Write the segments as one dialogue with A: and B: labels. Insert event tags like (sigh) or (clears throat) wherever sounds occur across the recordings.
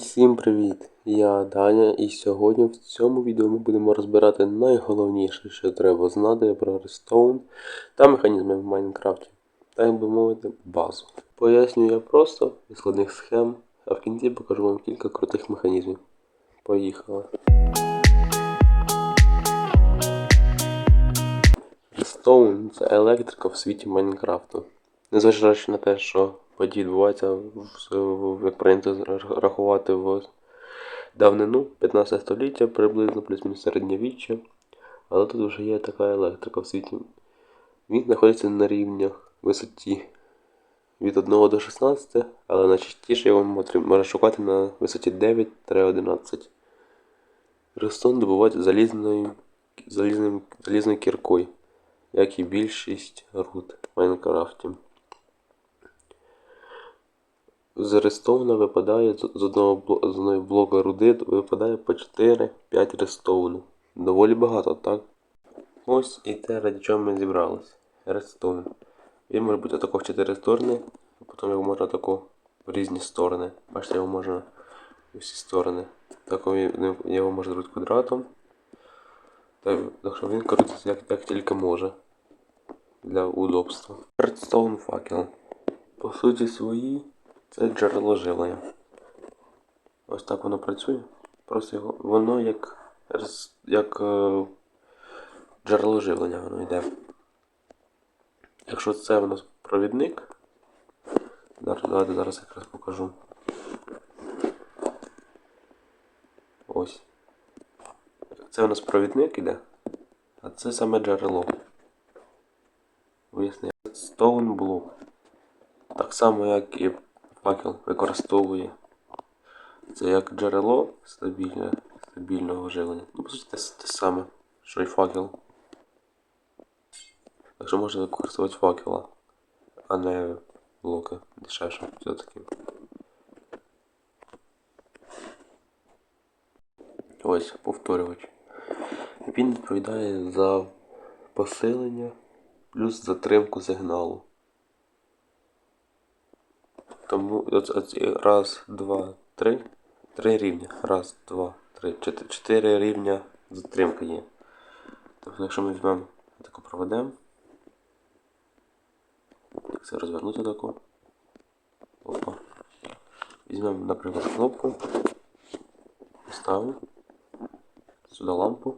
A: Усім привіт! Я Даня і сьогодні в цьому відео ми будемо розбирати найголовніше, що треба знати про Redstone та механізми в Майнкрафті. Так би мовити, базу. Поясню я просто і складних схем, а в кінці покажу вам кілька крутих механізмів. Поїхали. Redstone – це електрика в світі Майнкрафту. Незважаючи на те, що події відбуваються, як прийнято рахувати в давнину, 15 століття, приблизно плюс-мінус середньовіччя. Але тут вже є така електрика в світі. Він знаходиться на рівнях висоті від 1 до 16, але найчастіше його можна шукати на висоті 9-11. Рестон добувають залізною, залізним, залізною кіркою, як і більшість руд в Майнкрафті. З випадає з одного з одної блока руди випадає по 4-5 рестовну. Доволі багато, так? Ось і те, ради чого ми зібрались. Редстоун. Він може бути тако в 4 сторони, а потім його можна тако в різні сторони. Бачите, його можна в усі сторони. Тако його можна зробити квадратом. Так, що він крутиться як, як тільки може. Для удобства. Редстоун факел. По суті своїй, це джерело живлення. Ось так воно працює. Просто його, воно як, як е, джерело живлення воно йде. Якщо це у нас провідник, зараз, давайте зараз якраз покажу. Ось. Це у нас провідник іде, а це саме джерело. Виясни. Stone Block. Так само, як і факел використовує. Це як джерело стабільне, стабільного живлення. Ну, по суті, те, те саме, що й факел. Так що можна використовувати факела, а не блоки. Дешевше все-таки. Ось, повторювач. Він відповідає за посилення плюс затримку сигналу. Тому раз, два, три. Три рівня. Раз, два, три, чотири, чотири рівня затримки є. Тобто, якщо ми візьмемо таку проведемо. Це розвернути таку. Опа. Візьмемо, наприклад, кнопку. Ставимо. Сюди лампу.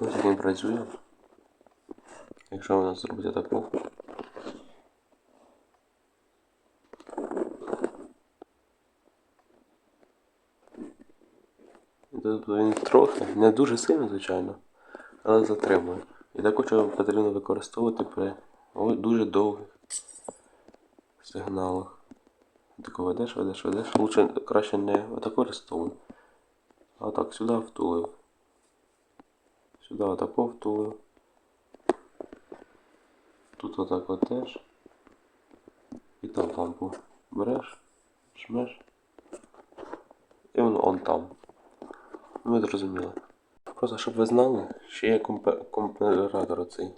A: Ось він працює. Якщо вона зробить таку. Тут він трохи, не дуже сильно, звичайно, але затримує. І також його потрібно використовувати при дуже довгих сигналах. Тако ведеш, ведеш, ведеш. Лучше краще не отако рестовуй. А так, сюди втулив. Сюди отако втулив. Тут отак от теж. І там лампу береш, жмеш. І воно он там. Ви зрозуміли. Просто щоб ви знали, ще є компаратор оцей.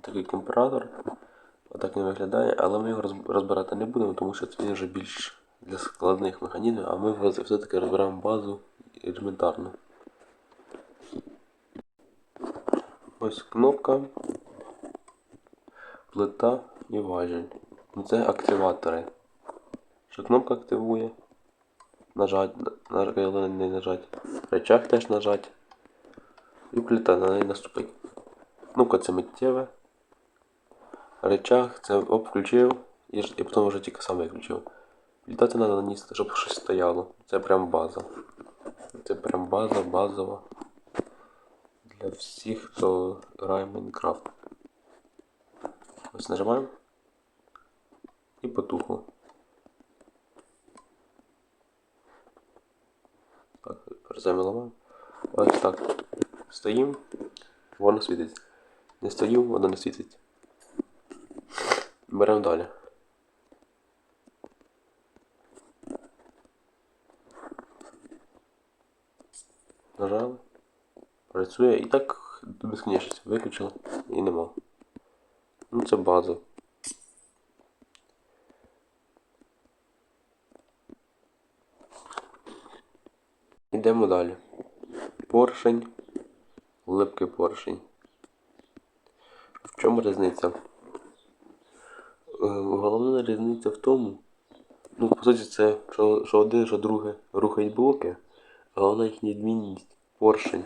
A: Такий компаратор. Отак він виглядає, але ми його розбирати не будемо, тому що це вже більш для складних механізмів, а ми все-таки розберемо базу елементарну. Ось кнопка, плита і важіль. Ну, Це активатори. Що кнопка активує? Нажать, на, не нажать. Речах теж нажать. І плита на неї наступить. Кнопка це миттєве. Речах це оп, включив і, і потім вже тільки сам виключив. Плита це треба нанести, щоб щось стояло. Це прям база. Це прям база базова. Для всіх, хто грає в Майнкрафт. Ось нажимаємо. І потухло. Так, перезамі. Ось так. Стоїм, воно світить. Не стою, воно не світить. Беремо далі. Нажали. Працює і так до безкінечності. Виключили і нема це база. Йдемо далі. Поршень, липкий поршень. В чому різниця? Е, головна різниця в тому, ну, по суті, це що, що один, що друге рухають блоки, головна їхня відмінність поршень.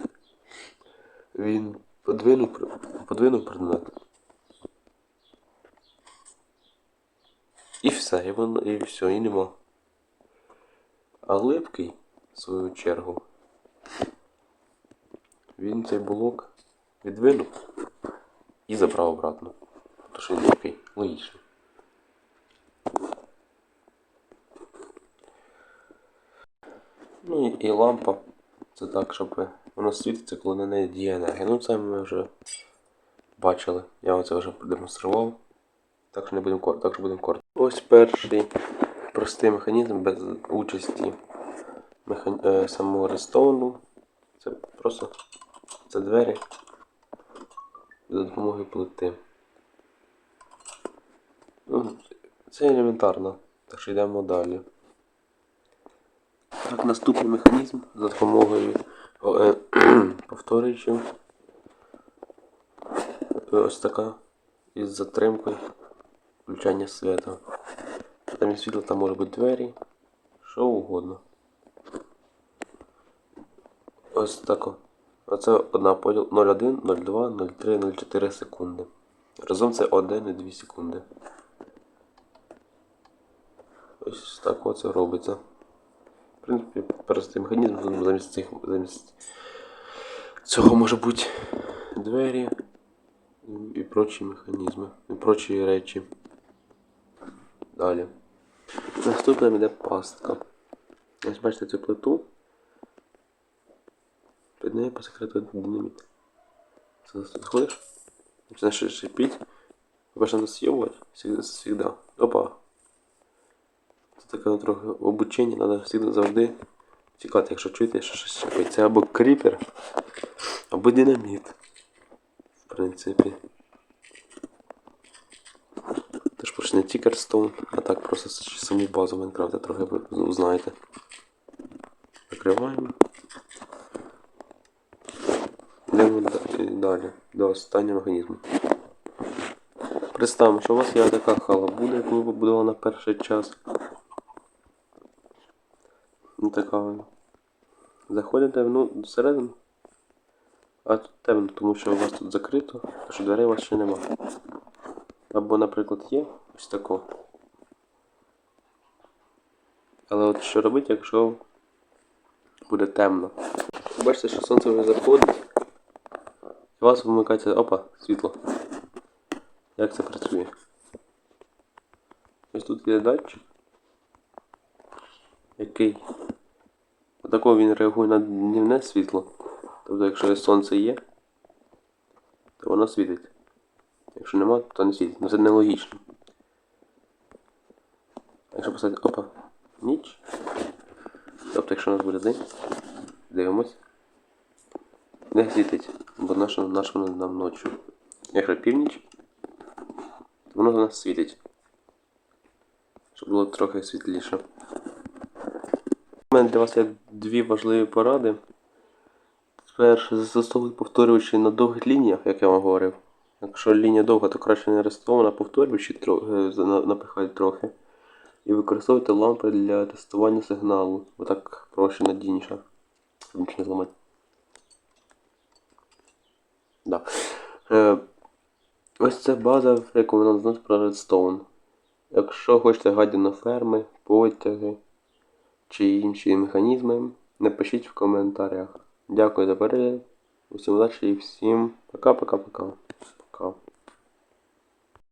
A: Він подвинув подвинув предмет. І все, і, воно, і все, і нема. А липкий, в свою чергу, він цей блок відвинув і забрав обратно. Тому що він липкий, логічно. Ну і, і лампа. Це так, щоб воно світиться, коли на неї діє енергія. Ну це ми вже бачили. Я вам це вже продемонстрував. Так що не будемо так що будемо коротко. Ось перший простий механізм без участі е, самого рестоуну. Це просто це двері за допомогою плити. Ну, це елементарно. Так що йдемо далі. Так, наступний механізм за допомогою е, (clears throat) повторюючим. Е, Ось така із затримкою включання світла. Там є світло, там може бути двері, що угодно. Ось тако. Оце одна поділ 0,1, 0,2, 0,3, 0,4 секунди. Разом це 1 і 2 секунди. Ось так оце робиться. В принципі, простий механізм замість цих замість цього може бути двері і прочі механізми, і прочі речі. Далі. Наступним йде пастка. Ось бачите цю плиту. Під нею по секрету динаміт. Це заходиш? Починаєш шипіть. Надо съебывать всегда. Опа. Це таке трохи обучення, треба завжди завжди чекати, якщо чуєте, що щось шипить. Це або кріпер, або динаміт. В принципі. Тож почне тікерстоун, а так просто саму базу Майнкрафта трохи узнаєте. Закриваємо. Йдемо далі, до останнього механізму. Представимо, що у вас є така халабуда, яку ви побудували на перший час. Ну така. Заходите ну, всередину. А тут темно, тому що у вас тут закрито, що дверей у вас ще нема. Або, наприклад, є ось тако. Але от що робити, якщо буде темно? Бачите, що сонце вже заходить. І у вас вимикається. Опа, світло. Як це працює? Ось тут є датчик. Який? Отако він реагує на днівне світло. Тобто, якщо сонце є, то воно світить. Якщо нема, то не світить. Ну це нелогічно. Поставити опа, ніч. Тобто, якщо у нас буде день, дивимось. Не світить, бо наше, воно нам ночі. Якщо північ, то воно у нас світить. Щоб було трохи світліше. У мене для вас є дві важливі поради. Перше, застосовуй повторювачі на довгих лініях, як я вам говорив. Якщо лінія довга, то краще не арестована, повторювачі тро- е, за- на- напихай трохи. І використовуйте лампи для тестування сигналу. Бо так проще надійніше. Щоб нічого не зламати. Да. Е, ось це база, вона знати про Redstone. Якщо хочете на ферми, потяги чи інші механізми, напишіть в коментарях. Дякую за перегляд. Усім удачі і всім пока-пока-пока. Пока.